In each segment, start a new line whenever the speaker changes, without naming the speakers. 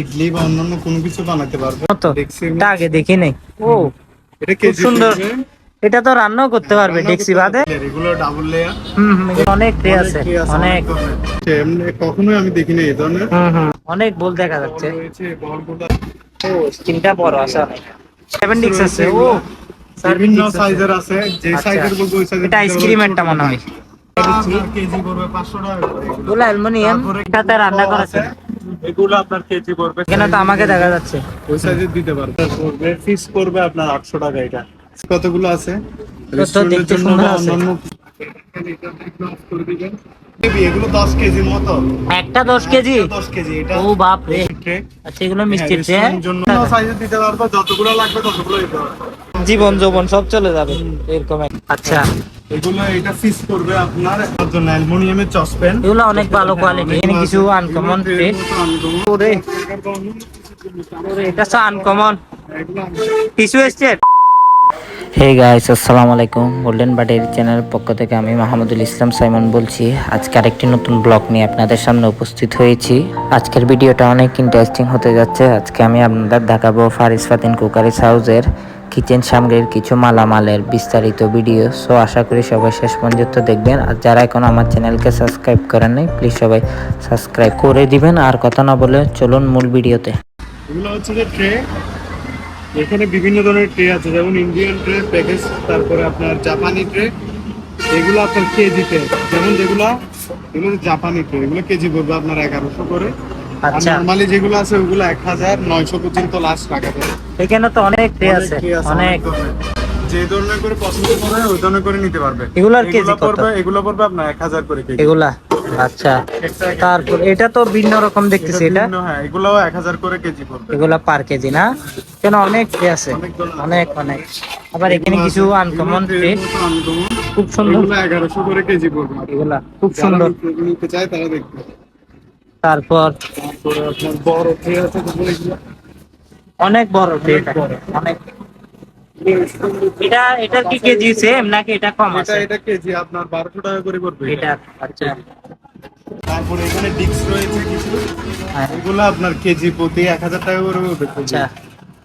ইডলি বা অন্যান্য কোনো কিছু বানাতে পারবে।
আগে দেখি নাই ও
এটা
খুব সুন্দর। এটা তো রান্নাও করতে পারবে
রান্না
ডেক্সি বাদে।
পারবে। এগুলো ডাবল লেয়ার
হুম অনেক ট্রে আছে অনেক
কখনোই আমি দেখিনি এই ধরনের।
অনেক বল দেখা যাচ্ছে। ও স্ক্রিনটা বড় আছে অনেক। সেভেন ডিক্স আছে ও
বিভিন্ন সাইজের আছে। যে
আচ্ছা।
সাইজের বলব ওই সাইজের
এটা আইসক্রিমেরটা মনে হয়।
কেজি পড়বে 500 টাকা এগুলো।
অ্যালুমিনিয়াম এটাতে রান্না করা
এগুলো আপনার কেজি পড়বে।
এখানে তো আমাকে দেখা যাচ্ছে।
ওই সাইজে দিতে পারবে। পড়বে ফিস পড়বে আপনার 800 টাকা এটা। কতগুলো আছে? রেস্টুরেন্টের জন্য। অন্যান্য এগুলো 10 মতো।
একটা দশ কেজি?
10 কেজি এটা
ও বাপ রে। আচ্ছা এগুলো মিষ্টি ট্রে।
জন্য সাইজে দিতে পারবে যতগুলো লাগবে ততগুলো দিতে পারবে।
জীবন যৌবন সব চলে যাবে এরকম আচ্ছা।
এগুলো এটা ফিস করবে আপনার জন্য অ্যালুমিনিয়ামের চসপেন
এগুলো অনেক ভালো কোয়ালিটি এখানে কিছু আনকমন ট্রে ওরে ওরে এটা তো আনকমন টিস্যু এসছে? হে গাইস আসসালামু আলাইকুম। গোল্ডেন বাটের চ্যানেল পক্ষ থেকে আমি মাহমুদুল ইসলাম সাইমন বলছি। আজকে আরেকটি নতুন ব্লগ নিয়ে আপনাদের সামনে উপস্থিত হয়েছি। আজকের ভিডিওটা অনেক ইন্টারেস্টিং হতে যাচ্ছে। আজকে আমি আপনাদের দেখাবো ফারিস ফাতিন কুকারিস হাউসের কিচেন সামগ্রীর কিছু মালামালের বিস্তারিত ভিডিও। সো, আশা করি সবাই শেষ পর্যন্ত দেখবেন। আর যারা এখন আমার চ্যানেলকে সাবস্ক্রাইব করেন নাই প্লিজ সবাই সাবস্ক্রাইব করে দিবেন। আর কথা না বলে চলুন মূল ভিডিওতে।
এগুলো হচ্ছে যে ট্রে। এখানে বিভিন্ন ধরনের ট্রে আছে, যেমন ইন্ডিয়ান ট্রে, প্যাকেজ, তারপরে আপনার জাপানি ট্রে। এগুলো আপনার কেজিতে, যেমন যেগুলো, এগুলো জাপানি ট্রে। এগুলো কেজি পড়বে আপনার এগারোশো করে।
আচ্ছা।
নর্মালি যেগুলো আছে ওগুলো এক হাজার নয়শো পর্যন্ত লাস্ট টাকা দেবে
এখানে তো অনেক ট্রে আছে অনেক
যে ধরনের করে পছন্দ করে ওই ধরনের করে নিতে পারবে।
এগুলার কেজি কত?
এগুলো পড়বে আপনার এক হাজার করে কেজি।
এগুলা আচ্ছা। তারপর এটা তো ভিন্ন রকম দেখতেছি এটা
হ্যাঁ এগুলোও এক হাজার করে কেজি পড়বে।
এগুলা পার কেজি না? কেন অনেক ট্রে আছে
অনেক
অনেক আবার এখানে কিছু আনকমন ট্রে খুব সুন্দর।
এগুলো এগারোশো করে কেজি পড়বে।
এগুলা খুব সুন্দর।
নিতে- চায় তারা দেখবে।
তারপর
বড়
অনেক বড়। অনেক। এটা এটার কি কেজি সেম নাকি এটা কম আছে?
এটা কেজি আপনার বারোশো টাকা করে পড়বে
এটা। আচ্ছা।
তারপরে এখানে ডিক্স রয়েছে কিছু।
হ্যাঁ,
এগুলো আপনার কেজি প্রতি এক হাজার টাকা করে পড়বে
আচ্ছা।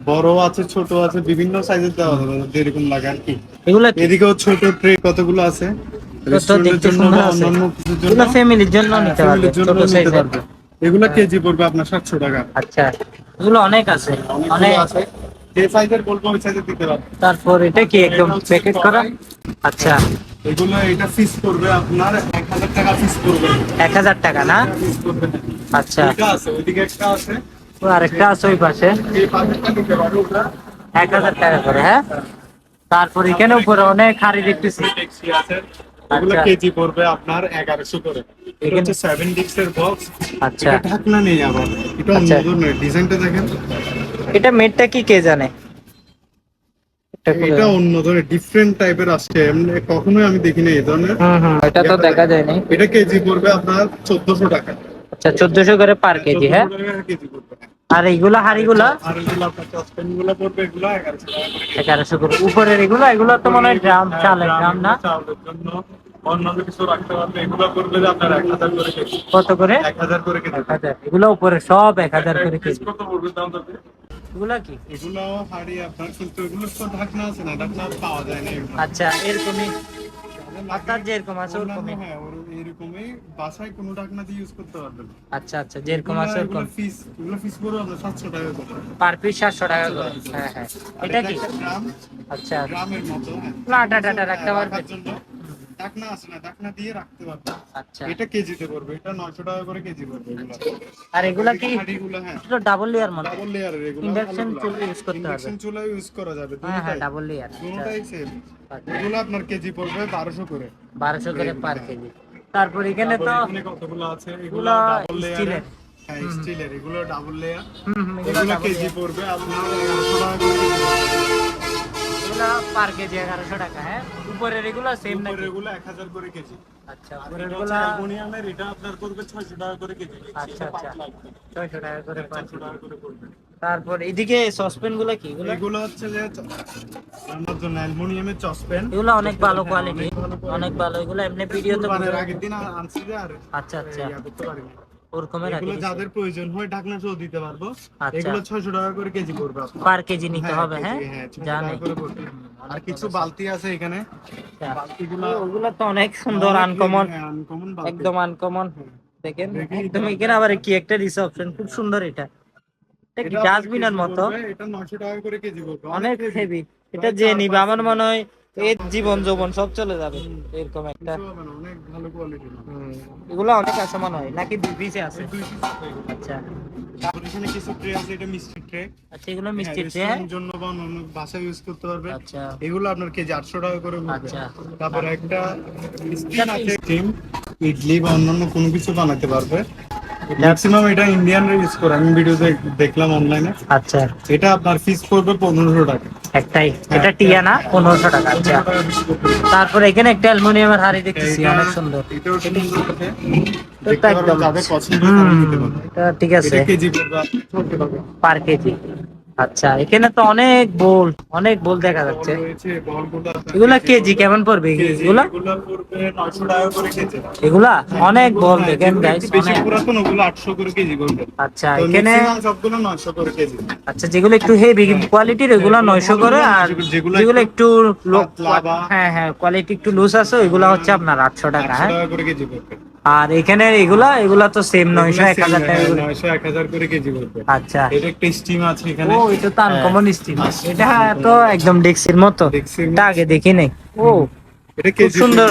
বড় আছে ছোট আছে বিভিন্ন সাইজের দেওয়া যাবে যেরকম লাগে আর কি।
এগুলা?
এদিকেও ছোট ট্রে কতগুলো আছে?
দেখতে সুন্দর আছে।
অন্যান্য কিছুর জন্য
ফ্যামিলির জন্য
হ্যাঁ,
নিতে পারবে ছোট সাইজের।
এগুলো কেজি পড়বে আপনার সাতশো টাকা।
আচ্ছা এগুলো অনেক আছে। অনেক
আছে। যে সাইজের বলব ওই সাইজের দিতে পারবে।
তারপর এটা কি একদম প্যাকেট করা? আচ্ছা।
এগুলো এটা ফিস করবে আপনার এক হাজার টাকা ফিস করবে।
এক হাজার টাকা না? আচ্ছা।
এটা আছে ওইদিকে একটা আছে।
ও আরেকটা আছে ওই পাশে।
এই পাশেরটা নিতে পারবে ওটা।
এক হাজার টাকা করে হ্যাঁ? তারপর এখানে উপরে অনেক হাড়ি দেখতেছি।
আছে। এগুলো
আচ্ছা।
কেজি পড়বে আপনার এগারোশো করে। এটা হচ্ছে সেভেন ডিক্স এর বক্স
আচ্ছা।
এটা ঢাকনা নেই আবার। এটা অন্য
আচ্ছা।
ধরনের। ডিজাইনটা দেখেন।
এটা মেটটা কি কে জানে? এটা
অন্য ধরনের ডিফারেন্ট টাইপের আসছে। কখনোই আমি দেখিনি এই ধরনের।
এটা তো দেখা
এটা কেজি পড়বে আপনার চোদ্দশো টাকা।
আচ্ছা চোদ্দশো করে পার কেজি হ্যাঁ?
1400 টাকা কেজি পড়বে।
আর এইগুলা হাড়িগুলা?
এগারোশো করে।
উপরের এগুলো এগুলো তো মনে হয় ড্রাম
হ্যাঁ,
চালের ড্রাম না?
অন্যান্য কিছু রাখতে পারবে এগুলো করবে যে আপনার এক হাজার করে কেজি।
কত করে?
এক হাজার করে কেজি।
এক হাজার। এগুলো উপরে সব এক হাজার করে কেজি।
কত পড়বে দাম তাতে?
এগুলা কি?
এগুলো হাড়ি আপনার কিন্তু এগুলো তো ঢাকনা আছে না ঢাকনা পাওয়া যায় না
আচ্ছা এরকমই। আপনার যেরকম আছে ওরকমই।
হ্যাঁ, এরকমই। বাসায় কোনো ঢাকনা দিয়ে ইউজ করতে পারবেন
আচ্ছা আচ্ছা যেরকম আছে ওরকম।
ফিস এগুলো ফিস আপনার সাতশো টাকা করে।
পার পিস সাতশো টাকা করে। হ্যাঁ হ্যাঁ। এটা কি?
একটা গ্রাম।
আচ্ছা।
গ্রামের মতো হ্যাঁ।
না, রাখতে।
ঢাকনা আছে না ঢাকনা দিয়ে রাখতে পারবে।
আচ্ছা।
এটা কেজিতে পড়বে এটা নয়শো টাকা করে কেজি পড়বে এগুলো।
আর এগুলা কি
হ্যাঁ।
ডাবল লেয়ার মনে
ডাবল লেয়ারের এগুলো।
ইন্ডাকশন চুলা ইউজ করতে হবে।
ইন্ডাকশন চুলা ইউজ করা যাবে
হ্যাঁ হ্যাঁ ডাবল লেয়ার
দুটোটাই সেম এগুলো আপনার কেজি পড়বে বারোশো করে।
বারোশো করে পার কেজি। তারপর এখানে তো
কতগুলো আছে? এগুলো ডাবল
স্টিলের
হ্যাঁ স্টিলের এগুলো ডাবল লেয়ার
এগুলো
এগুলো কেজি পড়বে আপনার এগারোশো টাকা করে
এগুলো পার কেজি এগারোশো টাকা হ্যাঁ? উপরের এগুলো সেম
এগুলো এক হাজার করে কেজি।
আচ্ছা
অ্যালুমিনিয়ামের এটা আপনার ছয়শো টাকা করে কেজি।
আচ্ছা আচ্ছা। ছয়শো টাকা করে পার
টাকা করে পড়বে।
তারপর এদিকে সসপেনগুলো কি? এগুলো?
এগুলো হচ্ছে যে রান্নার জন্য অ্যালুমিনিয়ামের চসপেন
এগুলো অনেক ভালো কোয়ালিটি অনেক ভালো। এগুলো এমনি
আগের দিন আনছি আর
আচ্ছা আচ্ছা। ওরকমের
এগুলো যাদের প্রয়োজন হয় ঢাকনা সহ দিতে পারব।
আচ্ছা।
এগুলো ছয়শো টাকা করে কেজি পড়বে
পার কেজি নিতে
হ্যাঁ,
হবে হ্যাঁ?
হ্যাঁ, 600
জানি।
আর কিছু বালতি আছে এখানে? বালতিগুলো
ওগুলো তো অনেক সুন্দর আনকমন
হ্যাঁ।
একদম আনকমন দেখেন একদম এখানে আবার কি একটা রিসেপশন খুব সুন্দর এটা। এটা কি ডাস্টবিনের মতো?
এটা 900 টাকা করে কেজি পড়বে।
অনেক হেভি এটা যে নিবে আমার মনে হয় এর জীবন যৌবন সব চলে যাবে। এরকম একটা
অনেক ভালো কোয়ালিটি
এগুলো অনেক আছে হয়। নাকি দুই পিসে আছে? আচ্ছা।
এখানে কিছু ট্রে আছে এটা মিষ্টি ট্রে
আচ্ছা এগুলো মিষ্টি ট্রে
জন্য বা অন্য ইউজ করতে পারবে।
আচ্ছা।
এগুলো আপনার কেজি আটশো টাকা করে পড়বে।
আচ্ছা।
তারপর একটা স্টিম আছে স্টিম ইডলি বা অন্যান্য কোনো কিছু বানাতে পারবে। ম্যাক্সিমাম এটা ইন্ডিয়ান ইউজ করে। আমি ভিডিওতে দেখলাম অনলাইনে
আচ্ছা।
এটা আপনার ফিস পড়বে পনেরোশো টাকা।
একটাই। এটা টিয়া না? পনেরোশো টাকা আচ্ছা।
1500 টাকা piece পড়বে।
তারপর এখানে একটা অ্যালুমিনিয়ামের হাড়ি দেখতেছি অনেক সুন্দর।
হয়।
এটা ঠিক আছে।
এটা কেজি পড়বে আপনার 600 টাকা।
Per KG. আচ্ছা এখানে তো অনেক বোল অনেক বোল দেখা যাচ্ছে এগুলা কেজি কেমন পড়বে এগুলা
এগুলো পড়বে 900 টাকা করে কেজি।
এগুলা অনেক বল দেখেন গাইস অনেক
পুরাতন ওগুলো 800 করে কেজি পড়বে।
আচ্ছা এখানে
সবগুলো 900 করে কেজি।
আচ্ছা যেগুলো একটু হেভি কোয়ালিটির এগুলা নয়শো করে আর
যেগুলো
একটু হ্যাঁ হ্যাঁ কোয়ালিটি একটু লুজ আছে ওইগুলো হচ্ছে আপনার আটশো টাকা
800
হ্যাঁ আর এখানে এগুলা এগুলা তো সেম নয়শো এক হাজার টাকা।
হ্যাঁ,
করে।
900, 1000 করে কেজি পড়বে।
আচ্ছা।
এটা একটা স্টিম আছে এখানে।
ও এটা তো আনকমন স্টিম
আচ্ছা।
এটা তো একদম ডেক্সির মতো। এটা আগে দেখি নাই ও
এটা
খুব
কেজি
সুন্দর।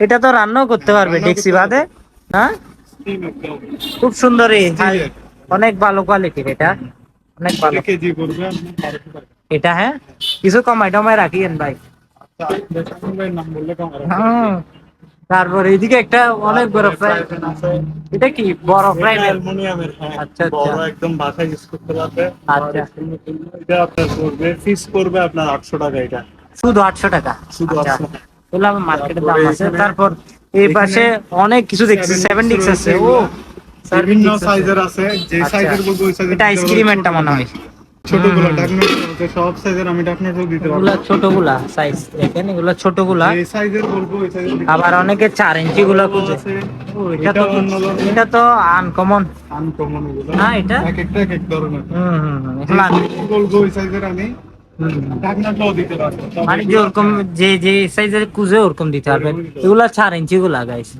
এটা তো রান্নাও করতে পারবে ডেক্সি বাদে। হ্যাঁ? খুব সুন্দর। অনেক ভালো কোয়ালিটির এটা। অনেক ভালো।
কেজি পড়বে আপনার 1200 টাকা।
এটা হ্যাঁ? কিছু কমাই টমাই রাখিয়েন ভাই।
আচ্ছা, নাম বললে
হ্যাঁ তারপর এইদিকে একটা অনেক বড় ফ্রাই
আছে।
এটা কি বড় ফ্রাই
এটা অ্যালুমিনিয়ামের।
আচ্ছা, আচ্ছা।
বড় একদম বাসায় ইউজ করতে পারবে
আচ্ছা।
এটা আপনার পড়বে ফিস করবে আপনার আটশো টাকা এটা
শুধু আটশো টাকা
শুধু
আচ্ছা
800 টাকা।
এগুলো আমার মার্কেটের দাম আছে তারপর এই পাশে অনেক কিছু দেখছি
seven
সেভেন ডিক্স আছে ও
বিভিন্ন। সাইজের আছে যে
আচ্ছা।
সাইজের বলব ওই সাইজের
এটা আইসক্রিমেরটা মনে হয়
ছোটগুলো
হুম।
সব সাইজের আমি ডাকনাটাও দিতে পারব।
এগুলা ছোটগুলা সাইজ দেখেন এগুলা ছোটগুলা।
এই সাইজের বলব ওই সাইজের
আবার অনেকে চার ইঞ্চি গুলা খুঁজে। এটা তো। এটা আনকমন
uncommon এগুলো।
না, এটা?
এক একটা এক এক ধরনের।
হম হম হম
যে
এগুলা
বলব ওই সাইজের আমি
মানে যে ওরকম যে যে সাইজের কুজে ওরকম দিতে পারবে এগুলা চার ইঞ্চি গুলা গাইস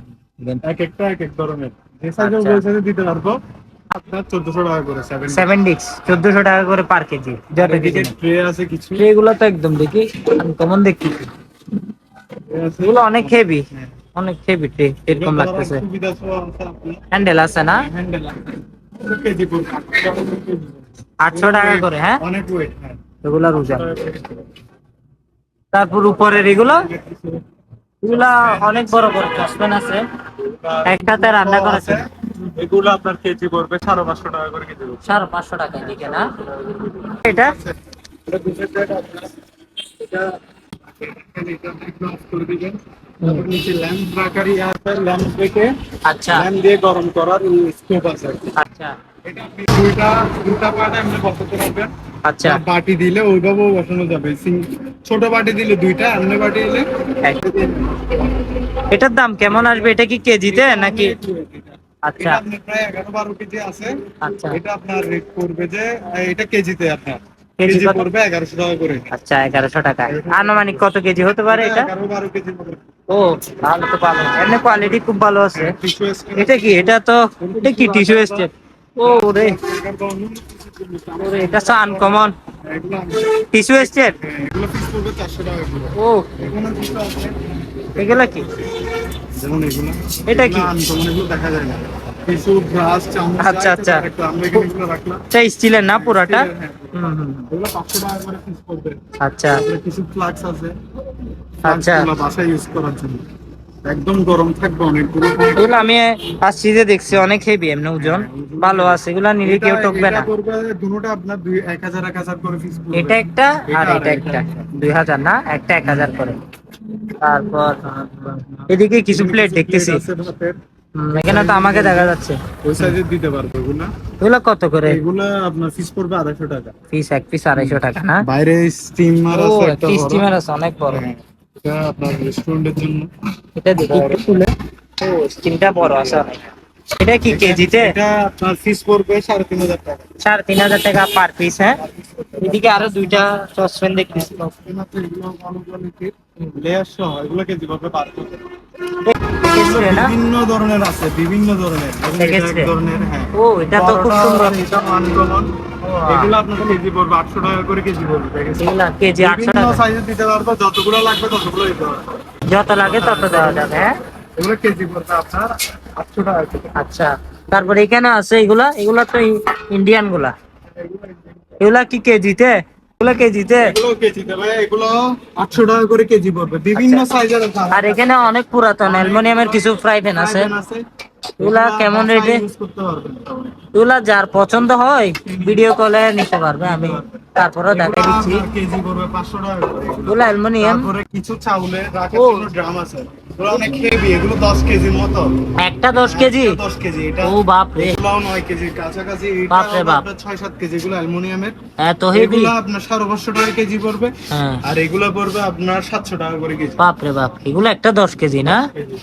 এক একটা এক এক ধরনের। যে সাইজের
আচ্ছা।
দিতে পারব। আপনার টাকা করে
ডিক্স টাকা পার কেজি যত
ট্রে আছে কিছু?
এগুলো তো একদম দেখি আনকমন দেখি। এগুলো অনেক হেভি। অনেক হেভি ট্রে এরকম লাগতেছে। হ্যান্ডেল আছে না?
হ্যান্ডেল কেজি আটশো টাকা করে
হ্যাঁ?
অনেক ওয়েট হ্যাঁ।
তারপর উপরের এগুলো? এগুলা অনেক বড় বড় আছে। একটাতে রান্না করা
আছে এগুলো আপনার কেজি পড়বে সাড়ে পাঁচশো টাকা করে কেজি
সাড়ে পাঁচশো টাকা দিকে না এটা? আচ্ছা।
দিয়ে গরম করার স্কোপ আছে
আচ্ছা।
এটা আপনি দুইটা দুটা পাটা এমনি বসাতে পারবেন
আচ্ছা
বাটি দিলে ওইভাবেও বসানো যাবে ছোট বাটি দিলে দুইটা এমনি বাটি দিলে
এটার দাম কেমন আসবে? এটা কি কেজিতে নাকি? আচ্ছা।
এটা আপনার প্রায় এগারো বারো কেজি আছে।
আচ্ছা।
এটা আপনার রেট করবে যে এটা কেজিতে আপনার।
কেজি
কেজি এগারোশো টাকা করে।
আচ্ছা এগারোশো টাকা। আনুমানিক কত কেজি হতে পারে এটা?
বারো কেজি
ও ভালো তো ভালো। এমনি কোয়ালিটি খুব ভালো আছে। এটা কি? এটা তো এটা কি টিস্যু ও রে। ওরে এটা তো আনকমন টিস্যু
করে।
ও। এগুলা কি?
যেমন এগুলো।
এটা কি?
এগুলো দেখা যায় না। টিস্যু ব্রাশ চামচ
আচ্ছা, আচ্ছা। এটা স্টিলের না পুরাটা?
হ্যাঁ।
হুম হুম
এগুলো পাঁচশো টাকা করে পিস পড়বে।
আচ্ছা।
কিছু ফ্লাক্স আছে।
আচ্ছা।
বাসায় ইউজ করার জন্য। একদম গরম থাকবে অনেকগুলো
এগুলো আমি আসছি যে দেখছি অনেক হেভি এমনি ওজন। ভালো আছে এগুলা নিলে কেউ টকবে না।
দুটোটা আপনার করে পিস
এটা একটা আর
এটা
একটা।
একটা।
দুই হাজার না একটা এক হাজার করে। তারপর এদিকে কিছু প্লেট দেখতেছি। এখানে তো আমাকে দেখা যাচ্ছে।
ওই সাইজে দিতে পারব এগুলা?
এগুলো কত করে?
এগুলা আপনার পিস পড়বে আড়াইশো টাকা।
পিস এক পিস আড়াইশো টাকা না?
বাইরে স্টিমার আছে একটা বড়।
স্টিমার আছে অনেক বড়।
হ্যাঁ, এটা আপনার রেস্টুরেন্টের জন্য।
এটা দেখি একটু খুলে। ও স্টিমটা বড় আছে অনেক। এটা কি কেজিতে?
এটা আপনার ফিস পড়বে সাড়ে তিন হাজার টাকা।
সাড়ে তিন হাজার টাকা পার পিস হ্যাঁ? এদিকে আরও দুইটা সসপ্যান দেখতেছি
লেয়ার সহ এগুলো কেজি পড়বে বারোশো
দেখেছিলে না?
বিভিন্ন ধরনের আছে বিভিন্ন ধরনের। হ্যাঁ।
ও এটা তো খুব সুন্দর।
এটা আনকমন এগুলো কেজি পড়বে টাকা করে কেজি পড়বে?
কেজি আটশো
বিভিন্ন
টাকা।
সাইজে দিতে পারব যতগুলো লাগবে ততগুলো দিতে পারব।
যত লাগে তত দেওয়া যাবে হ্যাঁ?
এগুলো কেজি পড়বে আপনার আটশো টাকা
আচ্ছা তারপরে এখানে আছে এগুলা? এগুলা তো ইন্ডিয়ানগুলা। এগুলা কি কেজিতে? এগুলা কেজিতে?
এগুলো কেজি দেবে এগুলো আটশো টাকা করে কেজি পড়বে। বিভিন্ন সাইজের আছে।
আচ্ছা। আর এখানে অনেক পুরাতন অ্যালুমিনিয়ামের কিছু ফ্রাই প্যান আছে। এগুলা কেমন রেটে এগুলা যার পছন্দ হয় ভিডিও কলে নিতে পারবে আমি তারপরে দেখাই দিচ্ছি।
কেজি পড়বে পাঁচশো টাকা করে। এগুলা
অ্যালুমিনিয়াম।
তারপরে কিছু চাউলে রাখার জন্য ড্রাম আছে। এগুলো অনেক হেভি এগুলো দশ কেজির মতো।
একটা দশ কেজি?
এটা দশ কেজি এটা
ও বাপ রে।
এগুলাও নয় কেজির কাছাকাছি এটা
বাপ রে বাপ।
আপনার ছয় সাত কেজি এগুলো অ্যালুমিনিয়ামের।
এত হেভি
এগুলো আপনার সাড়ে পাঁচশো টাকা কেজি পড়বে।
হ্যাঁ।
আর এগুলো পড়বে আপনার সাতশো টাকা করে কেজি।
বাপ রে বাপ এগুলো একটা দশ কেজি না?
কেজি।